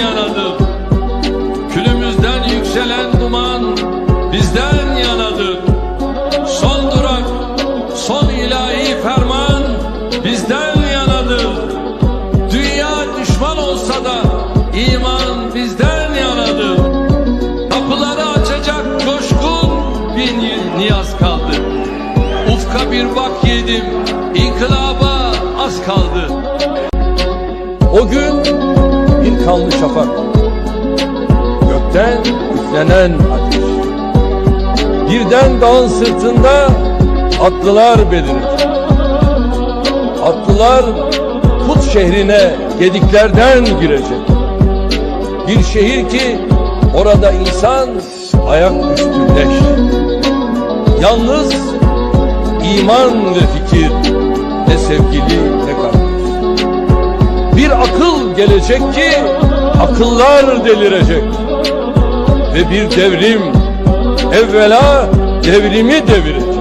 Yanadır. Külümüzden yükselen duman bizden yanadır. Son durak, son ilahi ferman bizden yanadır. Dünya düşman olsa da iman bizden yanadır. Kapıları açacak coşkun bin niyaz kaldı. Ufka bir bak yedim, inkılaba az kaldı. O gün bir kanlı şafak. Gökten üflenen ateş. Birden dağın sırtında atlılar belirir. Atlılar Kut şehrine gediklerden girecek. Bir şehir ki orada insan ayak üstündeş. Yalnız iman ve fikir ne sevgili ne gelecek ki akıllar delirecek. Ve bir devrim evvela devrimi devirecek.